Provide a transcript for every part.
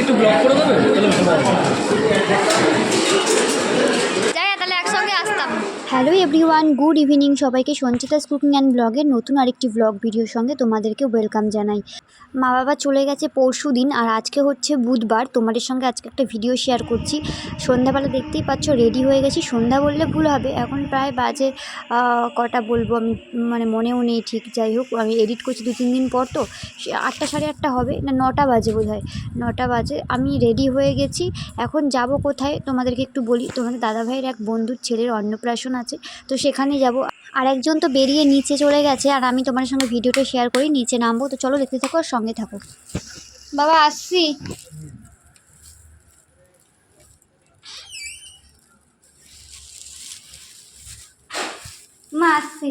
একটু ব্লক করে দেবে? তাহলে ভালো হবে। যাই না, তাহলে একসঙ্গে আসতাম হ্যালো এভরিওয়ান গুড ইভিনিং সবাইকে সঞ্চিতাস কুকিং অ্যান্ড ব্লগের নতুন আরেকটি ব্লগ ভিডিওর সঙ্গে তোমাদেরকে ওয়েলকাম জানাই। মা বাবা চলে গেছে পরশু দিন আর আজকে হচ্ছে বুধবার। তোমাদের সঙ্গে আজকে একটা ভিডিও শেয়ার করছি। সন্ধ্যাবেলা দেখতেই পাচ্ছ রেডি হয়ে গেছি। সন্ধ্যা বললে ভুল হবে। এখন প্রায় বাজে কটা বলব আমি। মানে মনেও নেই ঠিক, যাই হোক, আমি এডিট করছি দু, তিন দিন পর তো। আটটা সাড়ে আটটা হবে, না নটা বাজে বোধ হয় নটা বাজে। আমি রেডি হয়ে গেছি। এখন যাব কোথায়? তোমাদেরকে একটু বলি। তোমাদের দাদাভাইয়ের এক বন্ধুর ছেলের অন্নপ্রাশন আছে। তো সেখানে যাব। আর একজন তো বেরিয়ে নিচে চলে গেছে আর আমি তোমার সঙ্গে ভিডিওটা শেয়ার করি, নিচে নামবো। তো চলো দেখতে থাকো আর সঙ্গে থাকো। বাবা, আসছি। মা, আসছি।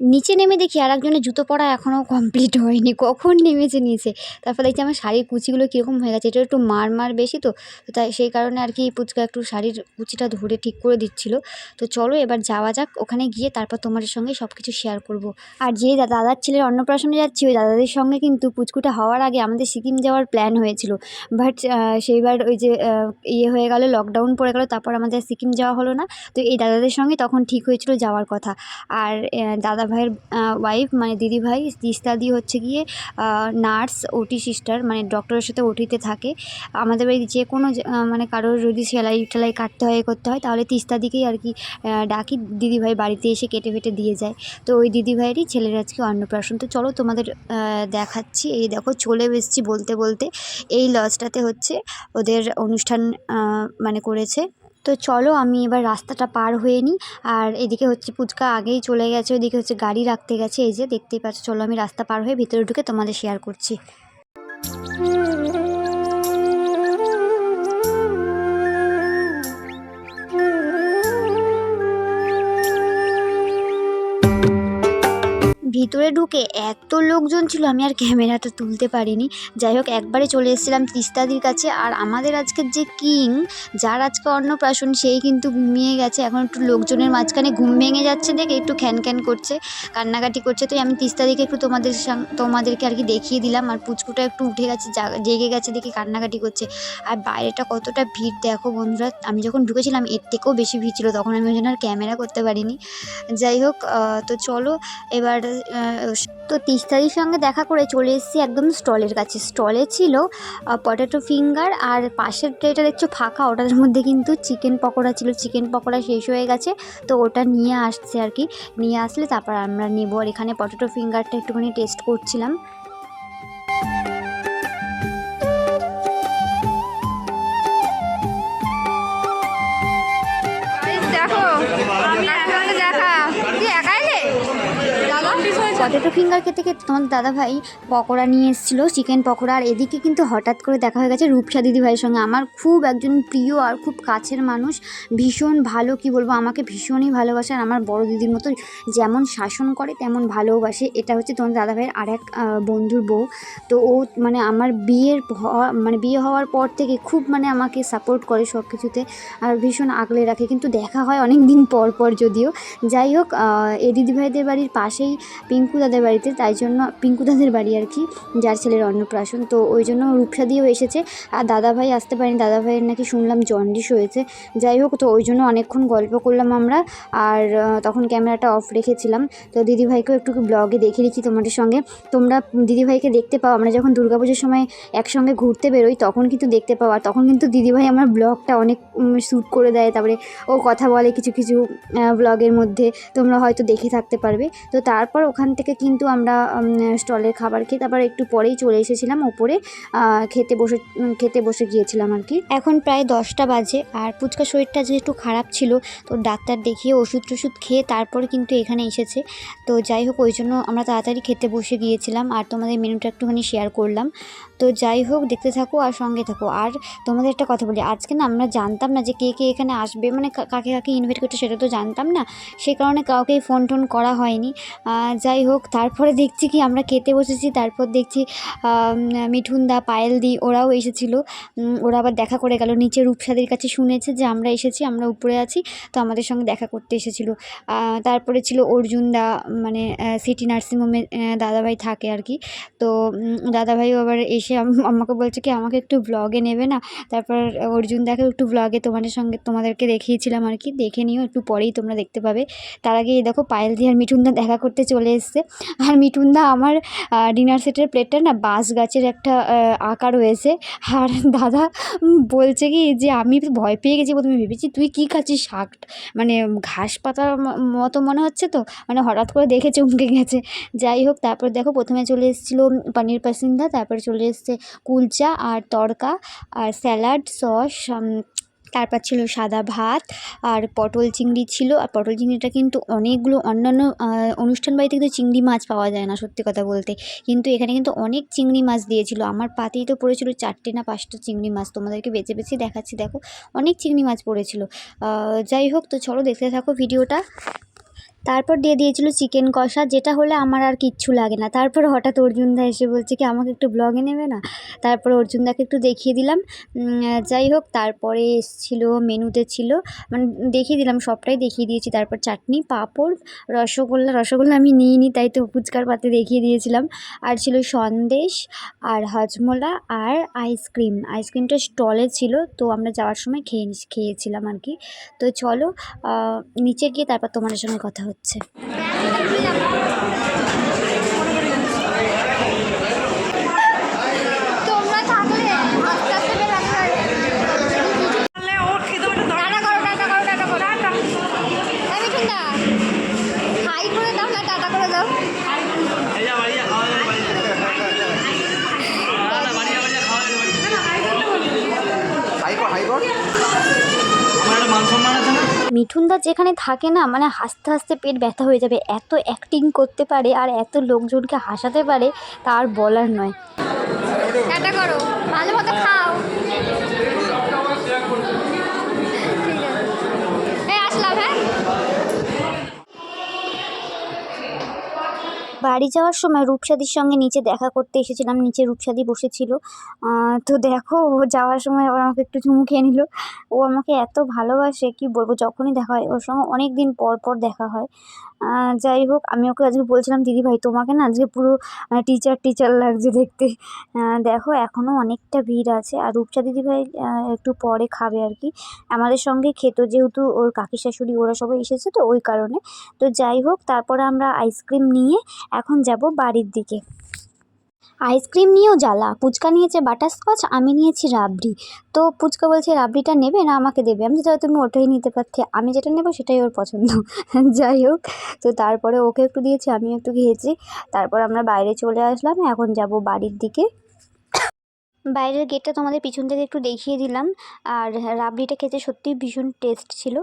নিচে নেমে দেখি আর একজনের জুতো পরা এখনও কমপ্লিট হয়নি। কখন নেমেছে নিচে? তারপর দেখছি আমার শাড়ির কুচিগুলো কীরকম হয়ে গেছে। এটা একটু মার মার বেশি তো তাই সেই কারণে আর কি পুচকা একটু শাড়ির কুচিটা ধরে ঠিক করে দিচ্ছিল। তো চলো এবার যাওয়া যাক ওখানে গিয়ে তারপর তোমাদের সঙ্গে সব কিছু শেয়ার করব। আর যে দাদার ছেলের অন্নপ্রাশনে যাচ্ছি ওই দাদাদের সঙ্গে কিন্তু পুচকুটা হওয়ার আগে আমাদের সিকিম যাওয়ার প্ল্যান হয়েছিল। বাট সেইবার ওই যে ইয়ে হয়ে গেল লকডাউন পড়ে গেল তারপর আমাদের সিকিম যাওয়া হলো না। তো এই দাদাদের সঙ্গে তখন ঠিক হয়েছিল যাওয়ার কথা। আর আহ, দাদা ভাইয়ের ওয়াইফ মানে দিদি ভাই তিস্তাদি হচ্ছে গিয়ে নার্স ওটি সিস্টার মানে ডক্টরের সাথে ওটিতে থাকে। আমাদের বাড়ি যে কোনো মানে কারোর যদি সেলাই টেলাই কাটতে হয় করতে হয়, তাহলে তিস্তাদিকেই আর কি ডাকি দিদি ভাই বাড়িতে এসে কেটে ফেটে দিয়ে যায়। তো ওই দিদি ভাইয়েরই ছেলের আজকে অন্নপ্রাশন। তো চলো তোমাদের দেখাচ্ছি, এই দেখো চলে এসেছি বলতে বলতে। এই লজটাতে হচ্ছে ওদের অনুষ্ঠান মানে করেছে। তো চলো আমি এবার রাস্তাটা পার হয়ে নিই। আর এদিকে হচ্ছে পুচকা আগেই চলে গেছে ওইদিকে হচ্ছে গাড়ি রাখতে গেছে। এই যে দেখতেই পাচ্ছ, চলো আমি রাস্তা পার হয়ে ভিতরে ঢুকে তোমাদের শেয়ার করছি। ভিতরে ঢুকে এত লোকজন ছিল, আমি আর ক্যামেরাটা তুলতে পারিনি। যাই হোক, একবারে চলে এসেছিলাম তিস্তাদির কাছে। আর আমাদের আজকের যে কিং, যার আজকে অন্নপ্রাশন, সেই কিন্তু ঘুমিয়ে গেছে। এখন একটু লোকজনের মাঝখানে ঘুম ভেঙে যাচ্ছে দেখে, একটু খ্যান খ্যান করছে, কান্নাকাটি করছে। তো আমি তিস্তাদিকে একটু তোমাদের তোমাদেরকে আর কি দেখিয়ে দিলাম। আর পুচকুটা একটু উঠে গেছে, জেগে গেছে দেখে কান্নাকাটি করছে। আর বাইরেটা কতটা ভিড় দেখো বন্ধুরা। আমি যখন ঢুকেছিলাম, এর থেকেও বেশি ভিড় ছিল। তখন আমি ওই জন্য আর ক্যামেরা করতে পারিনি। যাই হোক তো চলো, এবার তো তিস্তাদির সঙ্গে দেখা করে চলে এসেছি একদম স্টলের কাছে। স্টলে ছিল পটেটো ফিঙ্গার আর পাশের প্লেটটা দেখছ ফাঁকা, ওটার মধ্যে কিন্তু চিকেন পকোড়া ছিল। চিকেন পকোড়া শেষ হয়ে গেছে, তো ওটা নিয়ে আসছে আর কি। নিয়ে আসলে তারপর আমরা নেব। আর এখানে পটেটো ফিঙ্গারটা একটুখানি টেস্ট করছিলাম। পটেটো ফিঙ্গার খেতে খেতে তোমার দাদা ভাই পকোড়া নিয়ে এসেছিল, চিকেন পকোড়া। আর এদিকে কিন্তু হঠাৎ করে দেখা হয়ে গেছে রূপসা দিদি ভাইয়ের সঙ্গে। আমার খুব একজন প্রিয় আর খুব কাছের মানুষ, ভীষণ ভালো, কি বলব, আমাকে ভীষণই ভালোবাসে। আর আমার বড় দিদির মতো যেমন শাসন করে, তেমন ভালোবাসে। এটা হচ্ছে তোমার দাদা ভাইয়ের আর এক বন্ধুর বউ। তো ও মানে আমার বিয়ের মানে বিয়ে হওয়ার পর থেকে খুব মানে আমাকে সাপোর্ট করে সব কিছুতে আর ভীষণ আগলে রাখে। কিন্তু দেখা হয় অনেক দিন পর পর যদিও। যাই হোক এই দিদিভাইদের বাড়ির পাশেই পিঙ্কু দাদের বাড়িতে, তাই জন্য পিঙ্কু দাদের বাড়ি আর কি, যার ছেলের অন্নপ্রাশন। তো ওই জন্য রূপসা দিয়েও এসেছে। আর দাদা ভাই আসতে পারেনি, দাদা ভাইয়ের নাকি শুনলাম জন্ডিস হয়েছে। যাই হোক, তো ওই জন্য অনেকক্ষণ গল্প করলাম আমরা। আর তখন ক্যামেরাটা অফ রেখেছিলাম। তো দিদিভাইকেও একটু ব্লগে দেখে দিচ্ছি তোমাদের সঙ্গে। তোমরা দিদিভাইকে দেখতে পাও, আমরা যখন দুর্গাপুজোর সময় একসঙ্গে ঘুরতে বেরোই, তখন কিন্তু দেখতে পাও। আর তখন কিন্তু দিদিভাই আমার ব্লগটা অনেক শ্যুট করে দেয়। তারপরে ও কথা বলে কিছু কিছু ব্লগের মধ্যে। তোমরা হয়তো দেখে থাকতে পারবে। তো তারপর ওখান থেকে কিন্তু আমরা স্টলের খাবার খেয়ে তারপর একটু পরেই চলে এসেছিলাম ওপরে খেতে বসে খেতে বসে গিয়েছিলাম আর কি। এখন প্রায় দশটা বাজে আর পুচকা শরীরটা যেহেতু খারাপ ছিল, তো ডাক্তার দেখিয়ে ওষুধ টষুধ খেয়ে তারপর কিন্তু এখানে এসেছে। তো যাই হোক, ওই জন্য আমরা তাড়াতাড়ি খেতে বসে গিয়েছিলাম আর তোমাদের মেনুটা একটুখানি শেয়ার করলাম। তো যাই হোক, দেখতে থাকো আর সঙ্গে থাকো। আর তোমাদের একটা কথা বলি, আজকে না আমরা জানতাম না যে কে কে এখানে আসবে মানে কাকে কাকে ইনভাইট করতে সেটা তো জানতাম না। সে কারণে কাউকেই ফোন টোন করা হয়নি। যাই হোক তারপরে দেখছি কি আমরা খেতে বসেছি তারপর দেখছি আম, মিঠুন দা পায়েল দি ওরাও এসেছিল। ওরা আবার দেখা করে গেল। নিচে রূপসাদের কাছে শুনেছে যে আমরা এসেছি আমরা উপরে আছি তো আমাদের সঙ্গে দেখা করতে এসেছিল। তারপরে ছিল অর্জুন দা মানে সিটি নার্সিংহোমে দাদাভাই থাকে আর কি। তো দাদাভাইও আবার এসে আমাকে বলছে কি আমাকে একটু ব্লগে নেবে না? তারপর অর্জুন দাকে একটু ব্লগে তোমাদের সঙ্গে তোমাদেরকে দেখিয়েছিলাম আর কি। দেখে নিও একটু পরেই তোমরা দেখতে পাবে। তার আগে দেখো পায়েল দি আর মিঠুনদা দেখা করতে চলে এসছে। আর মিঠুনদা, আমার ডিনার সেটের প্লেটটা না বাঁশ গাছের একটা আঁকা রয়েছে আর দাদা বলছে কি যে, আমি ভয় পেয়ে গেছি প্রথমে, ভেবেছি তুই কী খাচ্ছিস, শাক মানে ঘাস পাতার মতো মনে হচ্ছে তো? মানে হঠাৎ করে দেখে চমকে গেছে। যাই হোক, তারপর দেখো প্রথমে চলে এসেছিল পনির পাসিন্দা, তারপরে চলে এসছে কুলচা আর তড়কা আর স্যালাড, সস তারপর ছিল সাদা ভাত আর পটল চিংড়ি ছিল। আর পটল চিংড়িটা কিন্তু অনেকগুলো অন্যান্য অনুষ্ঠান বাড়িতে কিন্তু চিংড়ি মাছ পাওয়া যায় না, সত্যি কথা বলতে। কিন্তু এখানে কিন্তু অনেক চিংড়ি মাছ দিয়েছিল। আমার পাতেই তো পড়েছিল চারটে না পাঁচটা চিংড়ি মাছ। তোমাদেরকে বেছে বেছে দেখাচ্ছি, দেখো, অনেক চিংড়ি মাছ পড়েছিল। যাই হোক, তো চলো দেখতে থাকো ভিডিওটা। তারপর দিয়ে দিয়েছিল চিকেন কষা, যেটা হলে আমার আর কিচ্ছু লাগে না। তারপর হঠাৎ অর্জুনদা এসে বলছে কি, আমাকে একটু ব্লগে নেবে না? তারপর অর্জুনদাকে একটু দেখিয়ে দিলাম। যাই হোক, তারপরে ছিল মেনুতে ছিল মানে দেখিয়ে দিলাম, সবটাই দেখিয়ে দিয়েছি। তারপর চাটনি, পাঁপড়, রসগোল্লা রসগোল্লা আমি নিইনি, তাই তো ফুচকার পাতে দেখিয়ে দিয়েছিলাম। আর ছিল সন্দেশ, আর হজমোলা, আর আইসক্রিম। আইসক্রিমটা স্টলে ছিল, তো আমরা যাওয়ার সময় খেয়ে খেয়েছিলাম আর কি। তো চলো নিচে গিয়ে তারপর তোমাদের সঙ্গে কথা তোমরা থাকলে আস্তে আস্তে বের রাখতে হবে। টাটা করো, টাটা করো, টাটা করো। এই মিঠুনদা, হাই করে দাও না টাটা করে দাও হাইকর হাইকর আমার একটা মান সম্মান আছে না মিঠুনদা যেখানে থাকে না মানে হাসতে হাসতে পেট ব্যথা হয়ে যাবে। এত অ্যাক্টিং করতে পারে আর এত লোকজনকে হাসাতে পারে, তার বলার নয়। করো, ভালো মতো খাও। বাড়ি যাওয়ার সময় রূপসাদির সঙ্গে নিচে দেখা করতে এসেছিলাম, নিচে রূপসাদি বসেছিল। তো দেখো, ও যাওয়ার সময় আবার আমাকে একটু চুমু খেয়ে নিল। ও আমাকে এত ভালোবাসে, কি বলব, যখনই দেখা হয়, ওর সঙ্গে অনেক দিন পর পর দেখা হয়। যাই হোক, আমি ওকে আজকে বলছিলাম, দিদি ভাই, তোমাকে না আজকে পুরো টিচার টিচার লাগছে দেখতে। দেখো এখনও অনেকটা ভিড় আছে। আর রূপসা দিদি ভাই একটু পরে খাবে আর কি। আমাদের সঙ্গে খেত, যেহেতু ওর কাকি শাশুড়ি, ওরা সবাই এসেছে তো ওই কারণে। তো যাই হোক, তারপরে আমরা আইসক্রিম নিয়ে এখন যাব বাড়ির দিকে। আইসক্রিম নিয়েও জ্বালা। পুচকা নিয়েছে বাটারস্কচ, আমি নিয়েছি রাবড়ি। তো পুচকা বলছে, রাবড়িটা নেবে না আমাকে দেবে? আমি তো তুমি ওটাই নিতে পারতে। আমি যেটা নেব সেটাই ওর পছন্দ। যাই হোক, তো তারপরে ওকে একটু দিয়েছি আমি একটু খেয়েছি। তারপর আমরা বাইরে চলে আসলাম, এখন যাব বাড়ির দিকে। বাইরের গেটটা তোমাদের পিছন থেকে একটু দেখিয়ে দিলাম। আর রাবড়িটা খেতে সত্যিই ভীষণ টেস্ট ছিল।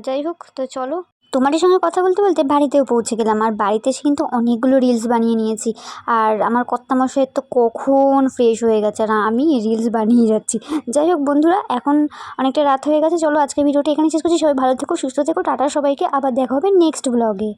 যাই হোক, তো চলো। তোমাদের সঙ্গে কথা বলতে বলতে বাড়িতেও পৌঁছে গেলাম। আর বাড়িতে এসে কিন্তু অনেকগুলো রিলস বানিয়ে নিয়েছি। আর আমার কর্তামশাইয়ের তো কখন ফ্রেশ হয়ে গেছে আর আমি রিলস বানিয়ে যাচ্ছি। যাই হোক বন্ধুরা, এখন অনেকটা রাত হয়ে গেছে। চলো আজকে ভিডিওটা এখানে শেষ করছি। সবাই ভালো থেকো, সুস্থ থেকো। টাটা সবাইকে। আবার দেখা হবে নেক্সট ব্লগে